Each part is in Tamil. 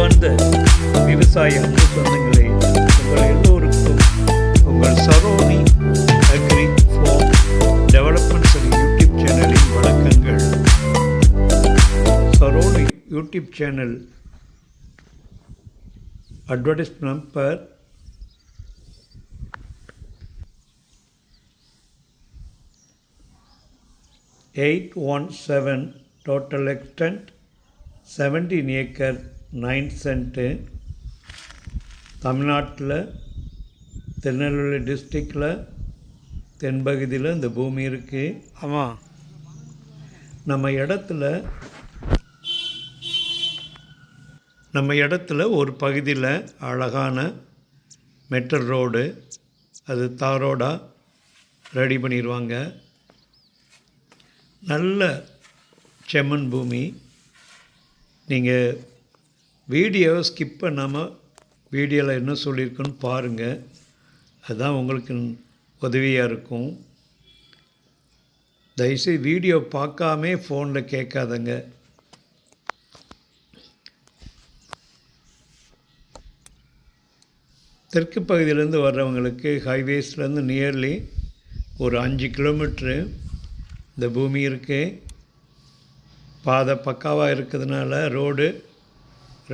அன்பார்ந்த விவசாய அன்பு சொந்தங்களே உங்கள் எல்லோருக்கும் உங்கள் Saroni agri farm development YouTube சேனலின் வணக்கங்கள். Saroni YouTube channel advertise number eight one seven total extent seventeen acre nine cent தமிழ்நாட்டில் திருநெல்வேலி டிஸ்ட்ரிக்டில் தென்பகுதியில் இந்த பூமி இருக்குது ஆமாம் நம்ம இடத்துல நம்ம இடத்துல ஒரு பகுதியில் அழகான மெட்டல் ரோடு அது தாரோடாக ரெடி பண்ணிடுவாங்க நல்ல செம்மண் பூமி. நீங்கள் வீடியோவை ஸ்கிப் பண்ணாமல் வீடியோவில் என்ன சொல்லியிருக்குன்னு பாருங்கள் அதுதான் உங்களுக்கு உதவியாக இருக்கும். தயவுசெய்து வீடியோ பார்க்காமே ஃபோனில் கேட்காதங்க. தெற்கு பகுதியிலேருந்து வர்றவங்களுக்கு ஹைவேஸ்லேருந்து நியர்லி ஒரு அஞ்சு கிலோமீட்ரு இந்த பூமி இருக்குது பாதை பக்காவாக இருக்கிறதுனால ரோடு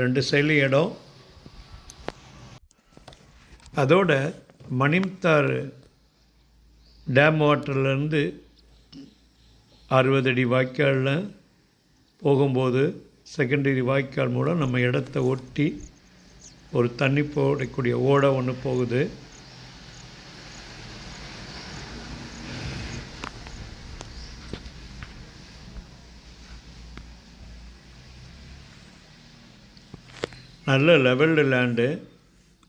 ரெண்டு சைட்லையும் இடம். அதோட மணிமுத்தார் டேம் வாட்டர்லேருந்து அறுபது அடி வாய்க்காலில் போகும்போது செகண்டரி வாய்க்கால் மூலம் நம்ம இடத்த ஒட்டி ஒரு தண்ணி போடக்கூடிய ஓடை ஒன்று போகுது. நல்ல லெவல்டு லேண்டு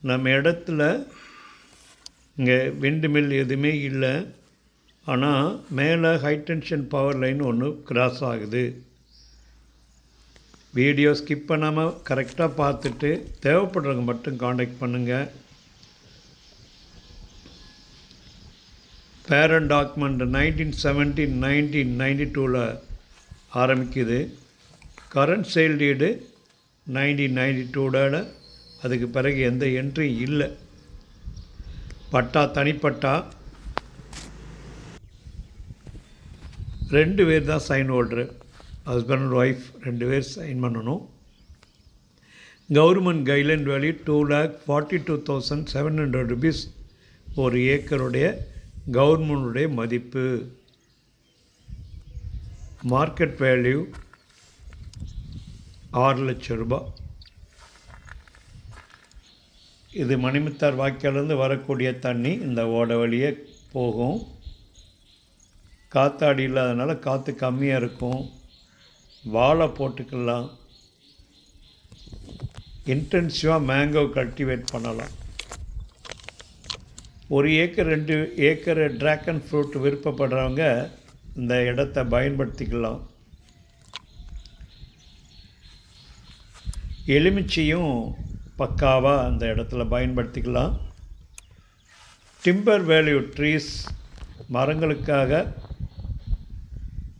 நம்ம இடத்துல இங்கே விண்டு மில் எதுவுமே இல்லை. ஆனால் மேலே ஹை டென்ஷன் பவர் லைன் ஒன்று கிராஸ் ஆகுது. வீடியோ ஸ்கிப் பண்ணாமல் கரெக்டாக பார்த்துட்டு தேவைப்படுறவங்க மட்டும் காண்டாக்ட் பண்ணுங்கள் parent document nineteen seventeen nineteen ninety டூவில் ஆரம்பிக்குது. Current sale deed nineteen ninety டூவோட அதுக்கு பிறகு எந்த என்ட்ரி இல்லை. பட்டா தனிப்பட்டா. ரெண்டு பேர் தான் sign holder husband and wife ரெண்டு பேர் சைன் பண்ணணும். Government guideline value two lakh forty two thousand seven hundred rupees ஒரு ஏக்கருடைய கவர்மெண்டுடைய மதிப்பு. மார்க்கெட் வேல்யூ ஆறு லட்சம் ரூபாய் இது மணிமுத்தார் வாய்க்காலேருந்து வரக்கூடிய தண்ணி. இந்த ஓடை வழியே போகும். காத்தாடி இல்லாதனால காற்று கம்மியாக இருக்கும். வாழை போட்டுக்கலாம். இன்டென்சிவாக மேங்கோ கல்டிவேட் பண்ணலாம். ஒரு ஏக்கர் ரெண்டு ஏக்கர் ட்ராகன் ஃப்ரூட் விருப்பப்படுறவங்க இந்த இடத்த பயன்படுத்திக்கலாம். எலுமிச்சையும் பக்காவாக அந்த இடத்துல பயன்படுத்திக்கலாம். டிம்பர் வேல்யூ ட்ரீஸ் மரங்களுக்காக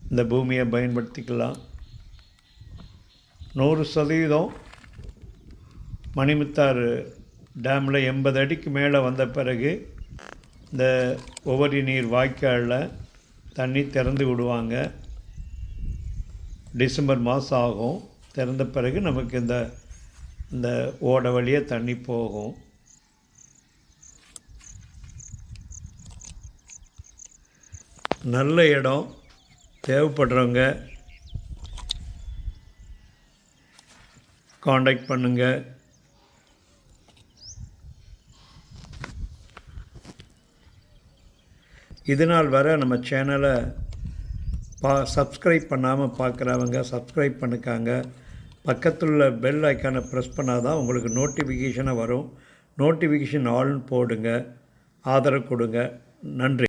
இந்த பூமியை பயன்படுத்திக்கலாம். நூறு சதவீதம் மணிமுத்தாறு டேமில் எண்பது அடிக்கு மேலே வந்த பிறகு இந்த உவரி நீர் வாய்க்காலில் தண்ணி திறந்து விடுவாங்க. டிசம்பர் மாதம் ஆகும். திறந்த பிறகு நமக்கு இந்த இந்த ஓடை வழியாக தண்ணி போகும். நல்ல இடம். தேவைப்படுறவங்க காண்டாக்ட் பண்ணுங்கள் இது நாள் வர நம்ம சேனலை பா சப்ஸ்கிரைப் பண்ணாமல் பார்க்குறவங்க சப்ஸ்கிரைப் பண்ணிக்காங்க. பக்கத்தில் உள்ள பெல் ஐக்கானை ப்ரெஸ் பண்ணால் தான் உங்களுக்கு நோட்டிஃபிகேஷனாக வரும். நோட்டிஃபிகேஷன் ஆல்னு போடுங்க. ஆதரவு கொடுங்க. நன்றி.